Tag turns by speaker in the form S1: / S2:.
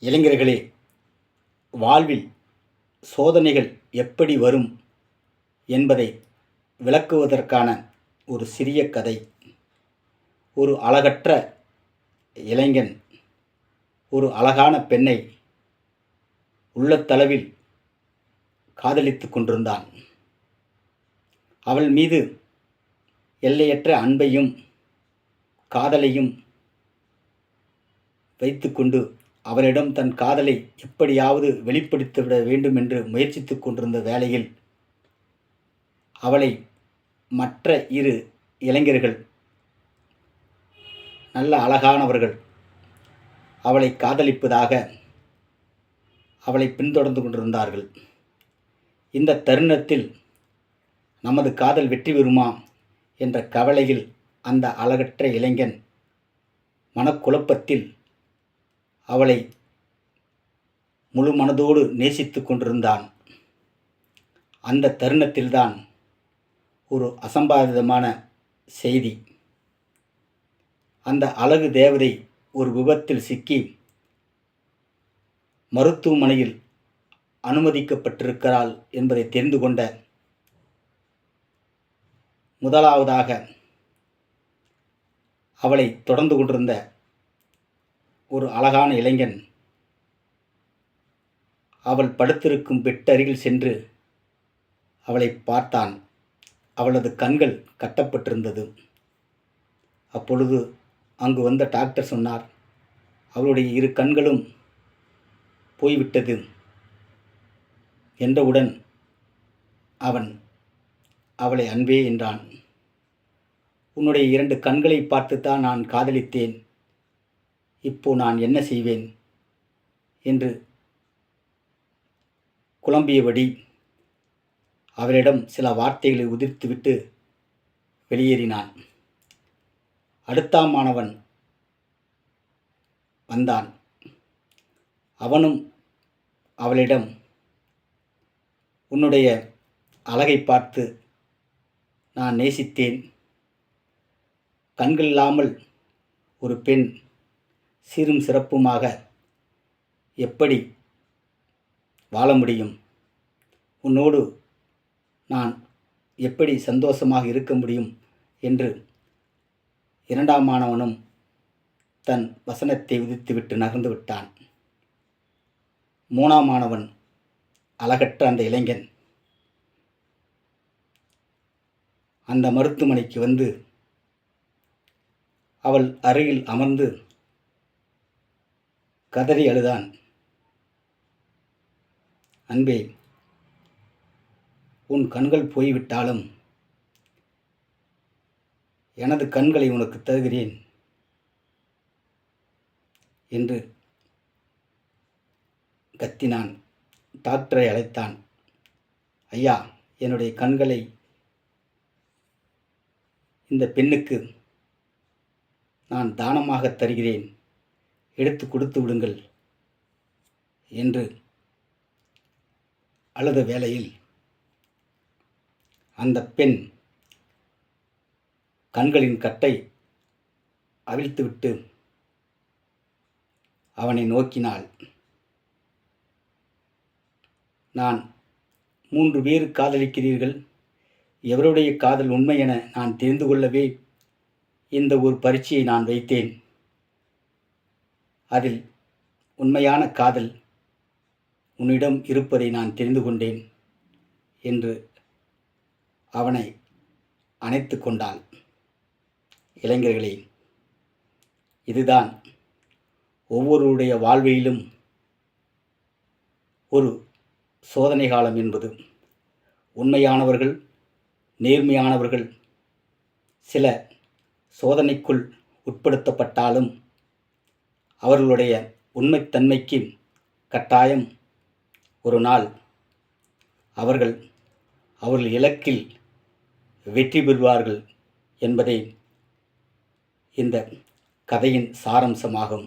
S1: இளைஞர்களே வாழ்வில் சோதனைகள் எப்படி வரும் என்பதை விளக்குவதற்கான ஒரு சிறிய கதை. ஒரு அழகற்ற இளைஞன் ஒரு அழகான பெண்ணை உள்ளத்தளவில் காதலித்து கொண்டிருந்தான். அவள் மீது எல்லையற்ற அன்பையும் காதலையும் வைத்துக்கொண்டு அவரிடம் தன் காதலை எப்படியாவது வெளிப்படுத்திவிட வேண்டும் என்று முயற்சித்து கொண்டிருந்த வேளையில் அவளை மற்ற இரு இளைஞர்கள் நல்ல அழகானவர்கள் அவளை காதலிப்பதாக அவளை பின்தொடர்ந்து கொண்டிருந்தார்கள். இந்த தருணத்தில் நமது காதல் வெற்றி பெறுமா என்ற கவலையில் அந்த அழகற்ற இளைஞன் மனக்குழப்பத்தில் அவளை முழு மனதோடு நேசித்து கொண்டிருந்தான். அந்த தருணத்தில்தான் ஒரு அசம்பாவிதமான செய்தி. அந்த அழகு தேவதை ஒரு விபத்தில் சிக்கி மருத்துவமனையில் அனுமதிக்கப்பட்டிருக்கிறாள் என்பதை தெரிந்து கொண்ட முதலாவதாக அவளை தொடர்ந்து கொண்டிருந்த ஒரு அழகான இளைஞன். அவள் படுத்திருக்கும் பெட் அருகில் சென்று அவளை பார்த்தான். அவளது கண்கள் கட்டப்பட்டிருந்தது. அப்பொழுது அங்கு வந்த டாக்டர் சொன்னார் அவளுடைய இரு கண்களும் போய்விட்டது என்றவுடன் அவன் அவளை அன்பே என்றான். உன்னுடைய இரண்டு கண்களை பார்த்துத்தான் நான் காதலித்தேன். இப்போ நான் என்ன செய்வேன்? என்று குழம்பியபடி அவளிடம் சில வார்த்தைகளை உதிர்த்துவிட்டு வெளியேறினான். அடுத்தாம் மாணவன் வந்தான். அவனும் அவளிடம் உன்னுடைய அழகை பார்த்து நான் நேசித்தேன். கண்கள் இல்லாமல் ஒரு பெண் சீரும் சிறப்புமாக எப்படி வாழ முடியும்? உன்னோடு நான் எப்படி சந்தோஷமாக இருக்க முடியும்? என்று இரண்டாம் மாணவனும் தன் வசனத்தை உதித்துவிட்டு நகர்ந்து விட்டான். மூணாம் மாணவன் அழகற்ற அந்த இளைஞன். அந்த மருத்துவமனைக்கு வந்து அவள் அருகில் அமர்ந்து கதறி அழுதான். அன்பே உன் கண்கள் போய்விட்டாலும் எனது கண்களை உனக்கு தருகிறேன் என்று கத்தினான். டாக்டரை அழைத்தான். ஐயா என்னுடைய கண்களை இந்த பெண்ணுக்கு நான் தானமாக தருகிறேன். எடுத்து கொடுத்து விடுங்கள் என்று அழுத வேளையில் அந்த பெண் கண்களின் கட்டை அவிழ்த்துவிட்டு அவனை நோக்கினாள். நான் மூன்று பேர் காதலிக்கிறீர்கள். எவருடைய காதல் உண்மை என நான் தெரிந்து கொள்ளவே இந்த ஒரு பரீட்சையை நான் வைத்தேன். அதில் உண்மையான காதல் உன்னிடம் இருப்பதை நான் தெரிந்து கொண்டேன் என்று அவனை அணைத்து கொண்டாள். இளைஞர்களே இதுதான் ஒவ்வொருடைய வாழ்விலும் ஒரு சோதனை காலம் என்பது. உண்மையானவர்கள் நேர்மையானவர்கள் சில சோதனைக்குள் உட்படுத்தப்பட்டாலும் அவர்களுடைய உண்மைத்தன்மைக்கு கட்டாயம் ஒரு நாள் அவர்கள் அவர்கள் இலக்கில் வெற்றி பெறுவார்கள் என்பதே இந்த கதையின் சாரம்சமாகும்.